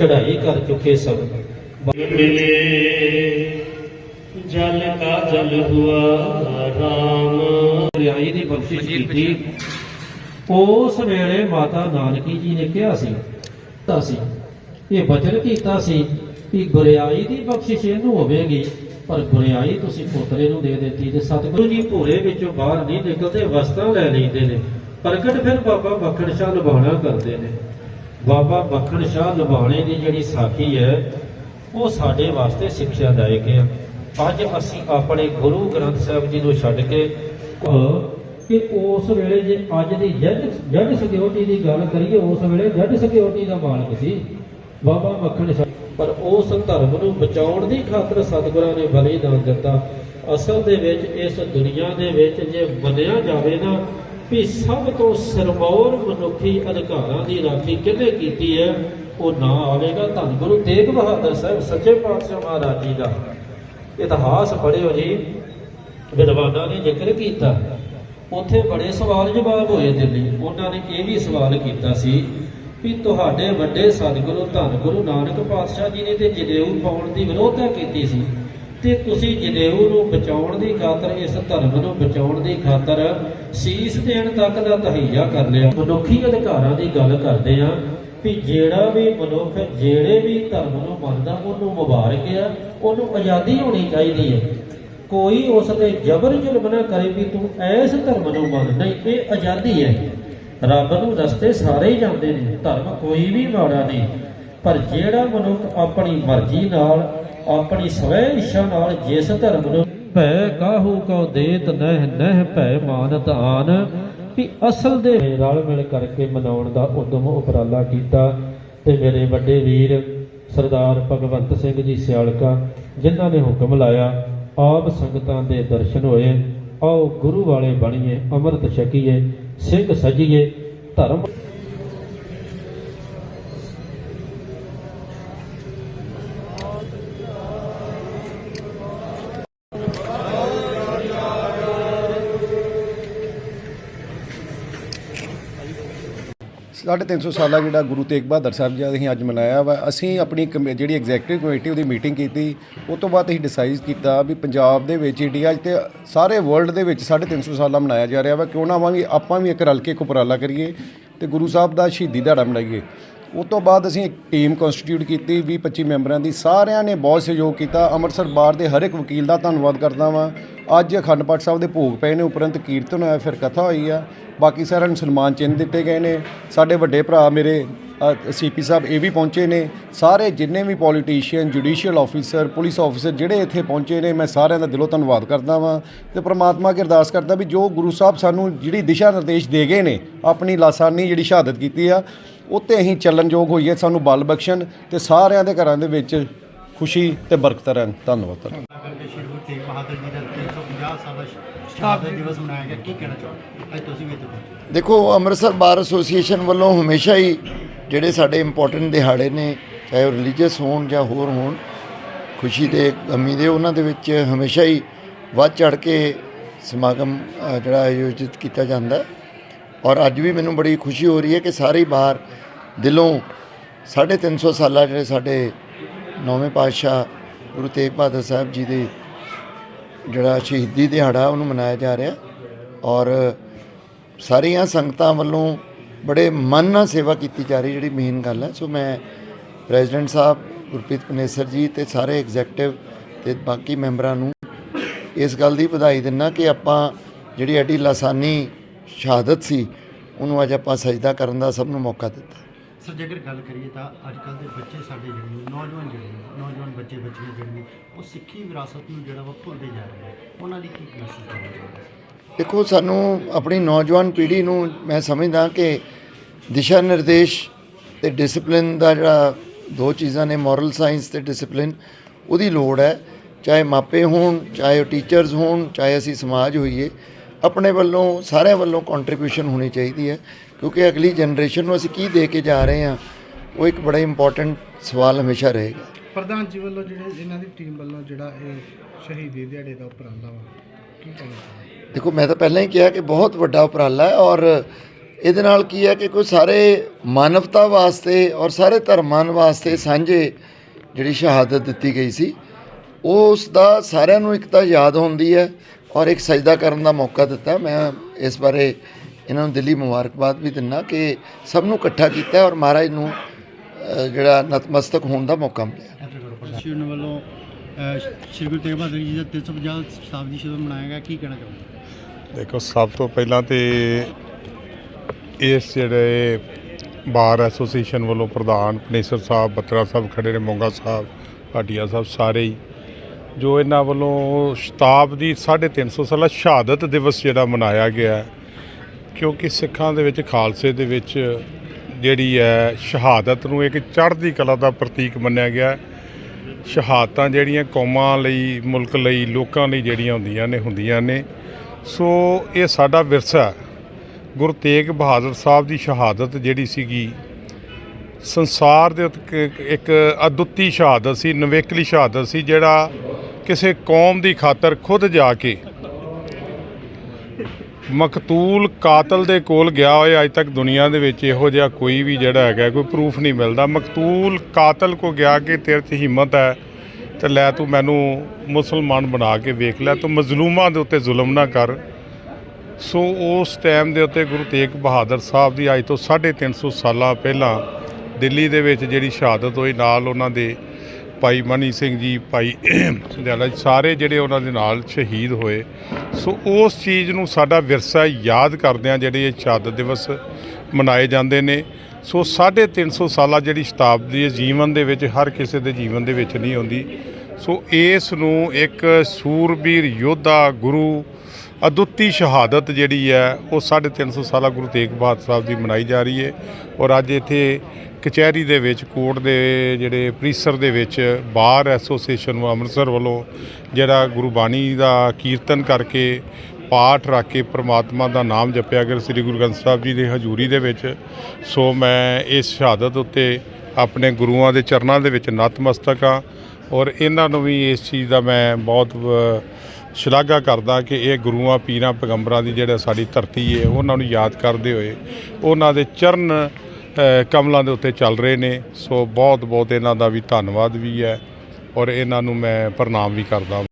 ਚੜਾਈ ਕਰ ਚੁੱਕੇ ਸਭ ਮਿਲੇ ਜਲ ਕਾ ਜਲ ਹੁਆ ਰਾਮ। ਰਿਆਈ ਦੀ ਬਖਸ਼ਿਸ਼ ਕੀਤੀ। ਉਸ ਵੇਲੇ ਮਾਤਾ ਨਾਨਕੀ ਜੀ ਨੇ ਕਿਹਾ ਸੀ ਤਾਂ ਸੀ ਇਹ ਬਚਨ ਕੀਤਾ ਸੀ ਕਿ ਗੁਰਿਆਈ ਦੀ ਬਖਸ਼ਿਸ਼ ਇਹਨੂੰ ਹੋਵੇਗੀ ਪਰ ਗੁਰਿਆਈ ਤੁਸੀਂ ਪੁੱਤਰੇ ਨੂੰ ਦੇ ਦਿੱਤੀ ਤੇ ਸਤਿਗੁਰੂ ਜੀ ਭੋਰੇ ਵਿੱਚੋਂ ਬਾਹਰ ਨਹੀਂ ਨਿਕਲਦੇ ਵਸਤਾਂ ਲੈ ਲੈਂਦੇ ਨੇ। ਪ੍ਰਗਟ ਫਿਰ ਬਾਬਾ ਮੱਖਣ ਸ਼ਾਹ ਨਿਭਾਉਣਾ ਕਰਦੇ ਨੇ। ਬਾਬਾ ਮੱਖਣ ਸ਼ਾਹ ਲੁਬਾਣੇ ਦੀ ਜਿਹੜੀ ਸਾਖੀ ਹੈ, ਉਹ ਸਾਡੇ ਵਾਸਤੇ ਸਿੱਖਿਆਦਾਇਕ ਹੈ। ਅੱਜ ਅਸੀਂ ਆਪਣੇ ਗੁਰੂ ਗ੍ਰੰਥ ਸਾਹਿਬ ਜੀ ਨੂੰ ਛੱਡ ਕੇ ਕਿ ਉਸ ਵੇਲੇ ਜੇ ਅੱਜ ਦੀ ਜੱਜ ਜੱਜ ਸਿਕਿਉਰਿਟੀ ਦੀ ਗੱਲ ਕਰੀਏ, ਉਸ ਵੇਲੇ ਜੱਜ ਸਿਕਿਉਰਿਟੀ ਦਾ ਮਾਲਕ ਸੀ, ਬਾਬਾ ਮੱਖਣ ਸ਼ਾਹ। ਪਰ ਉਸ ਧਰਮ ਨੂੰ ਬਚਾਉਣ ਦੀ ਖਾਤਰ ਸਤਿਗੁਰਾਂ ਨੇ ਬਲੀਦਾਨ ਦਿੱਤਾ। ਅਸਲ ਦੇ ਵਿੱਚ ਇਸ ਦੁਨੀਆ ਦੇ ਵਿੱਚ ਜੇ ਮੰਨਿਆ ਜਾਵੇ ਨਾ ਵੀ ਸਭ ਤੋਂ ਸਰਮੌਰ ਮਨੁੱਖੀ ਅਧਿਕਾਰਾਂ ਦੀ ਰਾਖੀ ਕਿਹਨੇ ਕੀਤੀ ਹੈ? ਉਹ ਨਾ ਆਵੇਗਾ ਧੰਨ ਗੁਰੂ ਤੇਗ ਬਹਾਦਰ ਸਾਹਿਬ, ਸੱਚੇ ਪਾਤਸ਼ਾਹ ਮਹਾਰਾਜ ਜੀ ਦਾ। ਇਤਿਹਾਸ ਪੜ੍ਹਿਓ ਜੀ, ਵਿਦਵਾਨਾਂ ਨੇ ਜ਼ਿਕਰ ਕੀਤਾ। ਉੱਥੇ ਬੜੇ ਸਵਾਲ ਜਵਾਬ ਹੋਏ ਦਿੱਲੀ। ਉਹਨਾਂ ਨੇ ਇਹ ਵੀ ਸਵਾਲ ਕੀਤਾ ਸੀ ਵੀ ਤੁਹਾਡੇ ਵੱਡੇ ਸਤਿਗੁਰੂ, ਧੰਨ ਗੁਰੂ ਨਾਨਕ ਪਾਤਸ਼ਾਹ ਜੀ ਨੇ ਤੇ ਜਨੇਊ ਪਾਉਣ ਦੀ ਵਿਰੋਧਤਾ ਕੀਤੀ ਸੀ। ਤੇ ਤੁਸੀਂ ਜਨੇਊ ਨੂੰ ਬਚਾਉਣ ਦੀ ਖਾਤਰ, ਇਸ ਧਰਮ ਨੂੰ ਬਚਾਉਣ ਦੀ ਖਾਤਰ ਸੀਸ ਦੇਣ ਤੱਕ ਦਾ ਤਹਈਆ ਕਰ ਲਿਆ। ਮਨੁੱਖੀ ਅਧਿਕਾਰਾਂ ਦੀ ਗੱਲ ਕਰਦੇ ਆ ਵੀ ਜਿਹੜਾ ਵੀ ਮਨੁੱਖ ਜਿਹੜੇ ਵੀ ਧਰਮ ਨੂੰ ਮੰਨਦਾ, ਉਹਨੂੰ ਮੁਬਾਰਕ ਆ, ਉਹਨੂੰ ਆਜ਼ਾਦੀ ਹੋਣੀ ਚਾਹੀਦੀ ਹੈ ਕੋਈ ਉਸ ਤੇ ਜ਼ਬਰ ਜ਼ੁਲਮ ਨਾ ਕਰੇ ਵੀ ਤੂੰ ਐਸ ਧਰਮ ਨੂੰ ਮੰਨ, ਨਹੀਂ, ਇਹ ਆਜ਼ਾਦੀ ਹੈ। ਰੱਬ ਨੂੰ ਰਸਤੇ ਸਾਰੇ ਜਾਂਦੇ ਨੇ, ਧਰਮ ਕੋਈ ਵੀ ਮਾੜਾ ਨਹੀਂ। ਪਰ ਜਿਹੜਾ ਮਨੁੱਖ ਆਪਣੀ ਮਰਜ਼ੀ ਨਾਲ ਆਪਣੀ ਸਵੈ ਇੱਛਾ ਨਾਲ ਜਿਸ ਧਰਮ ਨੂੰ ਭੈ ਕਾਹੂ ਕਉ ਦੇਤ ਨਹਿ ਨਹਿ ਭੈ ਮਾਨਤ ਆਨ। ਵੀ ਅਸਲ ਦੇ ਰਲ ਮਿਲ ਕਰਕੇ ਮਨਾਉਣ ਦਾ ਉਦਮ ਉਪਰਾਲਾ ਕੀਤਾ ਤੇ ਮੇਰੇ ਵੱਡੇ ਵੀਰ ਸਰਦਾਰ ਭਗਵੰਤ ਸਿੰਘ ਜੀ ਸਿਆਲਕਾ, ਜਿਨ੍ਹਾਂ ਨੇ ਹੁਕਮ ਲਾਇਆ, ਆਪ ਸੰਗਤਾਂ ਦੇ ਦਰਸ਼ਨ ਹੋਏ, ਆਓ ਗੁਰੂ ਵਾਲੇ ਬਣੀਏ, ਅੰਮ੍ਰਿਤ ਛਕੀਏ, ਸਿੰਘ ਸਜੀਏ, ਧਰਮ ਸਾਢੇ ਤਿੰਨ ਸੌ ਸਾਲਾ ਜਿਹੜਾ ਗੁਰੂ ਤੇਗ ਬਹਾਦਰ ਸਾਹਿਬ ਜੀ ਦਾ ਅਸੀਂ ਅੱਜ ਮਨਾਇਆ ਵਾ, ਅਸੀਂ ਆਪਣੀ ਕਮੇ- ਜਿਹੜੀ ਐਗਜ਼ੈਕਟਿਵ ਕਮੇਟੀ ਉਹਦੀ ਮੀਟਿੰਗ ਕੀਤੀ, ਉਹ ਤੋਂ ਬਾਅਦ ਅਸੀਂ ਡਿਸਾਈਡ ਕੀਤਾ ਵੀ ਪੰਜਾਬ ਦੇ ਵਿੱਚ ਇੰਡੀਆ 'ਚ ਤੇ ਸਾਰੇ ਵਰਲਡ ਦੇ ਵਿੱਚ ਸਾਢੇ ਤਿੰਨ ਸੌ ਸਾਲਾ ਮਨਾਇਆ ਜਾ ਰਿਹਾ ਵਾ, ਕਿਉਂ ਨਾ ਆਵਾਂਗੇ, ਆਪਾਂ ਵੀ ਇੱਕ ਰਲ ਕੇ ਇੱਕ ਉਪਰਾਲਾ ਕਰੀਏ ਤੇ ਗੁਰੂ ਸਾਹਿਬ ਦਾ ਸ਼ਹੀਦੀ ਦਿਹਾੜਾ ਮਨਾਈਏ। ਉਸ ਤੋਂ ਬਾਅਦ ਅਸੀਂ ਇੱਕ ਟੀਮ ਕਨਸਟੀਟਿਊਟ ਕੀਤੀ 20 25 ਮੈਂਬਰਾਂ ਦੀ। ਸਾਰਿਆਂ ਨੇ ਬਹੁਤ ਸਹਿਯੋਗ ਕੀਤਾ। ਅੰਮ੍ਰਿਤਸਰ ਬਾਰ ਦੇ ਹਰ ਇੱਕ ਵਕੀਲ ਦਾ ਧੰਨਵਾਦ ਕਰਦਾ ਵਾਂ। ਅੱਜ ਅਖੰਡ ਪਾਠ ਸਾਹਿਬ ਦੇ ਭੋਗ ਪਏ ਨੇ, ਉਪਰੰਤ ਕੀਰਤਨ ਹੋਇਆ, ਫਿਰ ਕਥਾ ਹੋਈ ਆ। ਬਾਕੀ ਸਾਰਿਆਂ ਨੂੰ ਸਨਮਾਨ ਚਿੰਨ੍ਹ ਦਿੱਤੇ ਗਏ ਨੇ। ਸਾਡੇ ਵੱਡੇ ਭਰਾ ਮੇਰੇ ਸੀਪੀ ਸਾਹਿਬ, ਇਹ ਵੀ ਪਹੁੰਚੇ ਨੇ। ਸਾਰੇ ਜਿੰਨੇ ਵੀ politician judicial officer police officer ਜਿਹੜੇ ਇੱਥੇ ਪਹੁੰਚੇ ਨੇ, ਮੈਂ ਸਾਰਿਆਂ ਦਾ ਦਿਲੋਂ ਧੰਨਵਾਦ ਕਰਦਾ ਵਾਂ। ਤੇ ਪ੍ਰਮਾਤਮਾ ਅੱਗੇ ਅਰਦਾਸ ਕਰਦਾ ਵੀ ਜੋ ਗੁਰੂ ਸਾਹਿਬ ਸਾਨੂੰ ਜਿਹੜੀ ਦਿਸ਼ਾ ਨਿਰਦੇਸ਼ ਦੇ ਗਏ ਨੇ, ਆਪਣੀ ਲਾਸਾਨੀ ਜਿਹੜੀ ਸ਼ਹਾਦਤ ਕੀਤੀ ਆ ਉੱਤੇ ਅਸੀਂ ਚੱਲਣਯੋਗ ਹੋਈਏ ਸਾਨੂੰ ਬਲ ਬਖਸ਼ਣ ਤੇ ਸਾਰਿਆਂ ਦੇ ਘਰਾਂ ਦੇ ਵਿੱਚ ਖੁਸ਼ੀ ਤੇ ਬਰਕਤ ਰਹਿਣ। ਧੰਨਵਾਦ ਤੁਹਾਡਾ। ਕਰਕੇ ਸ਼੍ਰੀ ਗੁਰੂ ਤੇਗ ਬਹਾਦਰ ਜੀ ਦਾ 350 ਸਾਲਾ ਸ਼ਹਾਦਤ ਦਿਵਸ ਮਨਾਇਆ ਗਿਆ। ਕੀ ਕਹਿਣਾ ਚਾਹੋਗੇ? ਅੱਜ ਤੁਸੀਂ ਵੀ ਇੱਥੇ ਪਹੁੰਚੇ ਦੇਖੋ ਅੰਮ੍ਰਿਤਸਰ ਬਾਰ ਐਸੋਸੀਏਸ਼ਨ ਵੱਲੋਂ ਹਮੇਸ਼ਾ ਹੀ ਜਿਹੜੇ ਸਾਡੇ ਇੰਪੋਰਟੈਂਟ ਦਿਹਾੜੇ ਨੇ ਚਾਹੇ ਉਹ ਰਿਲੀਜੀਅਸ ਹੋਣ ਜਾਂ ਹੋਰ ਹੋਣ ਖੁਸ਼ੀ ਦੇ ਗਮੀ ਦੇ ਉਹਨਾਂ ਦੇ ਵਿੱਚ ਹਮੇਸ਼ਾ ਹੀ ਵੱਧ ਚੜ ਕੇ ਸਮਾਗਮ ਜਿਹੜਾ ਆਯੋਜਿਤ ਕੀਤਾ ਜਾਂਦਾ ਹੈ। ਔਰ ਅੱਜ ਵੀ ਮੈਨੂੰ ਬੜੀ ਖੁਸ਼ੀ ਹੋ ਰਹੀ ਹੈ ਕਿ ਸਾਰੇ ਹੀ ਬਾਹਰ ਦਿਲੋਂ 350 ਸਾਲਾਂ ਜਿਹੜੇ ਸਾਡੇ ਨੌਵੇਂ ਪਾਤਸ਼ਾਹ ਗੁਰੂ ਤੇਗ ਬਹਾਦਰ ਸਾਹਿਬ ਜੀ ਦੇ ਜਿਹੜਾ ਸ਼ਹੀਦੀ ਦਿਹਾੜਾ ਉਹਨੂੰ ਮਨਾਇਆ ਜਾ ਰਿਹਾ ਔਰ ਸਾਰੀਆਂ ਸੰਗਤਾਂ ਵੱਲੋਂ ਬੜੇ ਮਨ ਨਾਲ ਸੇਵਾ ਕੀਤੀ ਜਾ ਰਹੀ ਜਿਹੜੀ ਮੇਨ ਗੱਲ ਹੈ। ਸੋ ਮੈਂ ਪ੍ਰੈਜ਼ੀਡੈਂਟ ਸਾਹਿਬ ਗੁਰਪ੍ਰੀਤ ਪਨੇਸਰ ਜੀ ਤੇ ਸਾਰੇ ਐਗਜ਼ੈਕਟਿਵ ਤੇ ਬਾਕੀ ਮੈਂਬਰਾਂ ਨੂੰ ਇਸ ਗੱਲ ਦੀ ਵਧਾਈ ਦਿੰਦਾ ਕਿ ਆਪਾਂ ਜਿਹੜੀ ਐਡੀ ਲਾਸਾਨੀ ਸ਼ਹਾਦਤ ਸੀ ਉਹਨੂੰ ਅੱਜ ਆਪਾਂ ਸਜਦਾ ਕਰਨ ਦਾ ਸਭ ਨੂੰ ਮੌਕਾ ਦਿੱਤਾ। ਸਰ ਜੇਕਰ ਗੱਲ ਕਰੀਏ ਤਾਂ ਅੱਜ ਕੱਲ ਦੇ ਬੱਚੇ ਸਾਡੇ ਜਿਹੜੇ ਨੌਜਵਾਨ ਜਿਹੜੇ ਨੌਜਵਾਨ ਬੱਚੇ ਬੱਚੀਆਂ ਜਿਹੜੇ ਉਹ ਸਿੱਖੀ ਵਿਰਾਸਤ ਨੂੰ ਜਿਹੜਾ ਵਾ ਭੁੱਲਦੇ ਜਾ ਰਹੇ ਨੇ। ਉਹਨਾਂ ਲਈ ਕੀ ਮੈਸੇਜ ਦੇਣਾ ਚਾਹੁੰਦੇ ਦੇਖੋ ਸਾਨੂੰ ਆਪਣੀ ਨੌਜਵਾਨ ਪੀੜ੍ਹੀ ਨੂੰ ਮੈਂ ਸਮਝਦਾ ਕਿ ਦਿਸ਼ਾ ਨਿਰਦੇਸ਼ ਤੇ ਡਿਸਪਲਿਨ ਦਾ ਜਿਹੜਾ ਦੋ ਚੀਜ਼ਾਂ ਨੇ ਮੋਰਲ ਸਾਇੰਸ ਤੇ ਡਿਸਪਲਿਨ ਉਹਦੀ ਲੋੜ ਹੈ। ਚਾਹੇ ਮਾਪੇ ਹੋਣ ਚਾਹੇ ਉਹ ਟੀਚਰਸ ਹੋਣ ਚਾਹੇ ਅਸੀਂ ਸਮਾਜ ਹੋਈਏ। ਆਪਣੇ ਵੱਲੋਂ ਸਾਰਿਆਂ ਵੱਲੋਂ ਕੰਟਰੀਬਿਊਸ਼ਨ ਹੋਣੀ ਚਾਹੀਦੀ ਹੈ ਕਿਉਂਕਿ ਅਗਲੀ ਜਨਰੇਸ਼ਨ ਨੂੰ ਅਸੀਂ ਕੀ ਦੇ ਕੇ ਜਾ ਰਹੇ ਹਾਂ ਉਹ ਇੱਕ ਬੜਾ ਇੰਪੋਰਟੈਂਟ ਸਵਾਲ ਹਮੇਸ਼ਾ ਰਹੇਗਾ। ਪ੍ਰਧਾਨ ਜੀ ਵੱਲੋਂ ਜਿਹੜੇ ਇਹਨਾਂ ਦੀ ਟੀਮ ਵੱਲੋਂ ਜਿਹੜਾ ਇਹ ਸ਼ਹੀਦੀ ਦਿਹਾੜੇ ਦਾ ਉਪਰਾਲਾ ਵਾ ਕੀ ਕਹਿਣਾ ਚਾਹੁੰਦੇ ਦੇਖੋ ਮੈਂ ਤਾਂ ਪਹਿਲਾਂ ਹੀ ਕਿਹਾ ਕਿ ਬਹੁਤ ਵੱਡਾ ਉਪਰਾਲਾ ਹੈ ਔਰ ਇਹਦੇ ਨਾਲ ਕੀ ਹੈ ਕਿ ਕੋਈ ਸਾਰੇ ਮਾਨਵਤਾ ਵਾਸਤੇ ਔਰ ਸਾਰੇ ਧਰਮਾਂ ਵਾਸਤੇ ਸਾਂਝੇ ਜਿਹੜੀ ਸ਼ਹਾਦਤ ਦਿੱਤੀ ਗਈ ਸੀ ਉਸ ਦਾ ਸਾਰਿਆਂ ਨੂੰ ਇੱਕ ਤਾਂ ਯਾਦ ਹੁੰਦੀ ਹੈ ਔਰ ਇੱਕ ਸਜਦਾ ਕਰਨ ਦਾ ਮੌਕਾ ਦਿੱਤਾ। ਮੈਂ ਇਸ ਬਾਰੇ ਇਹਨਾਂ ਨੂੰ ਦਿੱਲੀ ਮੁਬਾਰਕਬਾਦ ਵੀ ਦਿੰਦਾ ਕਿ ਸਭ ਨੂੰ ਇਕੱਠਾ ਕੀਤਾ ਔਰ ਮਹਾਰਾਜ ਨੂੰ ਜਿਹੜਾ ਨਤਮਸਤਕ ਹੋਣ ਦਾ ਮੌਕਾ ਮਿਲਿਆ। ਸ਼੍ਰੀ ਵੱਲੋਂ ਸ਼੍ਰੀ ਗੁਰੂ ਤੇਗ ਬਹਾਦਰ ਜੀ ਦਾ 350 ਸ਼ਤਾਬਦੀ ਮਨਾਇਆ ਗਿਆ। ਕੀ ਕਹਿਣਾ ਚਾਹੁੰਦੇ ਦੇਖੋ ਸਭ ਤੋਂ ਪਹਿਲਾਂ ਤੇ ਇਸ ਜਿਹੜੇ ਬਾਰ ਐਸੋਸੀਏਸ਼ਨ ਵੱਲੋਂ ਪ੍ਰਧਾਨ ਪਨੇਸਰ ਸਾਹਿਬ ਬੱਤਰਾ ਸਾਹਿਬ ਖੜੇ ਨੇ ਮੋਂਗਾ ਸਾਹਿਬ ਭਾਟੀਆ ਸਾਹਿਬ ਸਾਰੇ ਹੀ। ਜੋ ਇਹਨਾਂ ਵੱਲੋਂ ਸ਼ਤਾਬਦੀ 350 ਸਾਲਾ ਸ਼ਹਾਦਤ ਦਿਵਸ ਜਿਹੜਾ ਮਨਾਇਆ ਗਿਆ ਕਿਉਂਕਿ ਸਿੱਖਾਂ ਦੇ ਵਿੱਚ, ਖਾਲਸੇ ਦੇ ਵਿੱਚ ਜਿਹੜੀ ਹੈ, ਸ਼ਹਾਦਤ ਨੂੰ ਇੱਕ ਚੜ੍ਹਦੀ ਕਲਾ ਦਾ ਪ੍ਰਤੀਕ ਮੰਨਿਆ ਗਿਆ ਸ਼ਹਾਦਤਾਂ ਜਿਹੜੀਆਂ ਕੌਮਾਂ ਲਈ, ਮੁਲਕ ਲਈ, ਲੋਕਾਂ ਲਈ ਜਿਹੜੀਆਂ ਹੁੰਦੀਆਂ ਨੇ ਹੁੰਦੀਆਂ ਨੇ। ਸੋ ਇਹ ਸਾਡਾ ਵਿਰਸਾ ਗੁਰੂ ਤੇਗ ਬਹਾਦਰ ਸਾਹਿਬ ਦੀ ਸ਼ਹਾਦਤ ਜਿਹੜੀ ਸੀਗੀ ਸੰਸਾਰ ਦੇ ਉੱਤੇ ਇੱਕ- ਅਦੁੱਤੀ ਸ਼ਹਾਦਤ ਸੀ, ਨਵੇਕਲੀ ਸ਼ਹਾਦਤ ਸੀ, ਜਿਹੜਾ ਕਿਸੇ ਕੌਮ ਦੀ ਖਾਤਰ ਖੁਦ ਜਾ ਕੇ ਮਕਤੂਲ ਕਾਤਲ ਦੇ ਕੋਲ ਗਿਆ ਹੋਇਆ। ਅੱਜ ਤੱਕ ਦੁਨੀਆ ਦੇ ਵਿੱਚ ਇਹੋ ਜਿਹਾ ਕੋਈ ਵੀ ਜਿਹੜਾ ਹੈਗਾ, ਕੋਈ ਪ੍ਰੂਫ ਨਹੀਂ ਮਿਲਦਾ। ਮਕਤੂਲ ਕਾਤਲ ਕੋ ਗਿਆ ਕਿ ਤੇਰੇ 'ਚ ਹਿੰਮਤ ਹੈ ਤੇ ਲੈ ਤੂੰ ਮੈਨੂੰ ਮੁਸਲਮਾਨ ਬਣਾ ਕੇ ਵੇਖ ਲੈ। ਤੂੰ ਮਜ਼ਲੂਮਾਂ ਦੇ ਉੱਤੇ ਜ਼ੁਲਮ ਨਾ ਕਰ। ਸੋ ਉਸ ਟਾਈਮ ਦੇ ਉੱਤੇ ਗੁਰੂ ਤੇਗ ਬਹਾਦਰ ਸਾਹਿਬ ਦੀ ਅੱਜ ਤੋਂ 350 ਸਾਲਾਂ ਪਹਿਲਾਂ ਦਿੱਲੀ ਦੇ ਵਿੱਚ ਜਿਹੜੀ ਸ਼ਹਾਦਤ ਹੋਈ, ਨਾਲ ਉਹਨਾਂ ਦੇ ਭਾਈ ਮਨੀ ਸਿੰਘ ਜੀ, ਭਾਈ ਸੰਧਿਆਲਾ ਸਾਰੇ ਜਿਹੜੇ ਉਹਨਾਂ ਦੇ ਨਾਲ ਸ਼ਹੀਦ ਹੋਏ। ਸੋ ਉਸ ਚੀਜ਼ ਨੂੰ ਸਾਡਾ ਵਿਰਸਾ ਯਾਦ ਕਰਦਿਆਂ ਜਿਹੜੇ ਇਹ ਸ਼ਹਾਦਤ ਦਿਵਸ ਮਨਾਏ ਜਾਂਦੇ ਨੇ। ਸੋ 350 ਸਾਲਾ ਜਿਹੜੀ ਸ਼ਤਾਬਦੀ ਹੈ ਜੀਵਨ ਦੇ ਵਿੱਚ ਹਰ ਕਿਸੇ ਦੇ ਜੀਵਨ ਦੇ ਵਿੱਚ ਨਹੀਂ ਆਉਂਦੀ। ਸੋ ਇਸ ਨੂੰ ਇੱਕ ਸੂਰਬੀਰ ਯੋਧਾ ਗੁਰੂ ਅਦੁੱਤੀ ਸ਼ਹਾਦਤ ਜਿਹੜੀ ਹੈ, ਉਹ 350 ਸਾਲਾ ਗੁਰੂ ਤੇਗ ਬਹਾਦਰ ਸਾਹਿਬ ਦੀ ਮਨਾਈ ਜਾ ਰਹੀ ਹੈ ਔਰ ਅੱਜ ਇੱਥੇ ਕਚਹਿਰੀ ਦੇ ਵਿੱਚ ਕੋਰਟ ਦੇ ਜਿਹੜੇ ਪ੍ਰੀਸਰ ਦੇ ਵਿੱਚ ਬਾਰ ਐਸੋਸੀਏਸ਼ਨ ਨੂੰ ਅੰਮ੍ਰਿਤਸਰ ਵੱਲੋਂ ਜਿਹੜਾ ਗੁਰੂ ਬਾਣੀ ਦਾ ਕੀਰਤਨ ਕਰਕੇ ਪਾਠ ਰੱਖ ਕੇ ਪ੍ਰਮਾਤਮਾ ਦਾ ਨਾਮ ਜਪਿਆ ਗਿਆ ਸ੍ਰੀ ਗੁਰੂ ਗ੍ਰੰਥ ਸਾਹਿਬ ਜੀ ਦੀ ਹਜ਼ੂਰੀ ਦੇ ਵਿੱਚ। ਸੋ ਮੈਂ ਇਸ ਸ਼ਹਾਦਤ ਉੱਤੇ ਆਪਣੇ ਗੁਰੂਆਂ ਦੇ ਚਰਨਾਂ ਦੇ ਵਿੱਚ ਨਤਮਸਤਕ ਹਾਂ ਔਰ ਇਹਨਾਂ ਨੂੰ ਵੀ ਇਸ ਚੀਜ਼ ਦਾ ਮੈਂ ਬਹੁਤ ਸ਼ਲਾਘਾ ਕਰਦਾ ਕਿ ਇਹ ਗੁਰੂਆਂ, ਪੀਰਾਂ, ਪੈਗੰਬਰਾਂ ਦੀ ਜਿਹੜਾ ਸਾਡੀ ਧਰਤੀ ਹੈ ਉਹਨਾਂ ਨੂੰ ਯਾਦ ਕਰਦੇ ਹੋਏ ਉਹਨਾਂ ਦੇ ਚਰਨ ਕਮਲਾਂ ਦੇ ਉੱਤੇ ਚੱਲ ਰਹੇ ਨੇ। ਸੋ ਬਹੁਤ ਬਹੁਤ ਇਹਨਾਂ ਦਾ ਵੀ ਧੰਨਵਾਦ ਵੀ ਹੈ ਔਰ ਇਹਨਾਂ ਨੂੰ ਮੈਂ ਪ੍ਰਣਾਮ ਵੀ ਕਰਦਾ